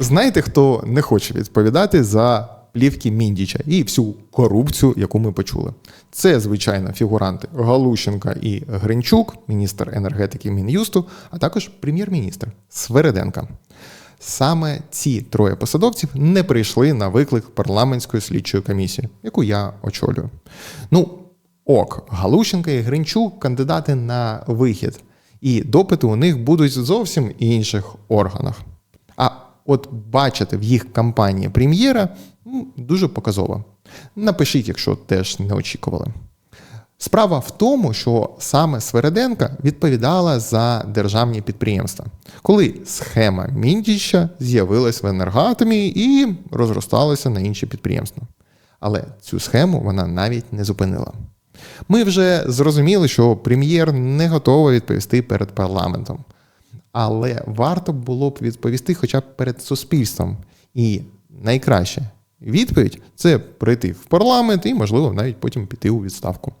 Знаєте, хто не хоче відповідати за плівки Міндіча і всю корупцію, яку ми почули? Це, звичайно, фігуранти Галущенка і Гринчук, міністр енергетики Мін'юсту, а також прем'єр-міністр Свереденка. Саме ці троє посадовців не прийшли на виклик парламентської слідчої комісії, яку я очолюю. Ну, ок, Галущенка і Гринчук кандидати на вихід, і допити у них будуть зовсім інших органах. От бачити в їх кампанії прем'єра м, дуже показово. Напишіть, якщо теж не очікували. Справа в тому, що саме Свереденка відповідала за державні підприємства, коли схема Міндіча з'явилась в енергоатомі і розросталася на інші підприємства. Але цю схему вона навіть не зупинила. Ми вже зрозуміли, що прем'єр не готовий відповісти перед парламентом. Але варто було б відповісти хоча б перед суспільством. І найкраще відповідь це прийти в парламент і, можливо, навіть потім піти у відставку.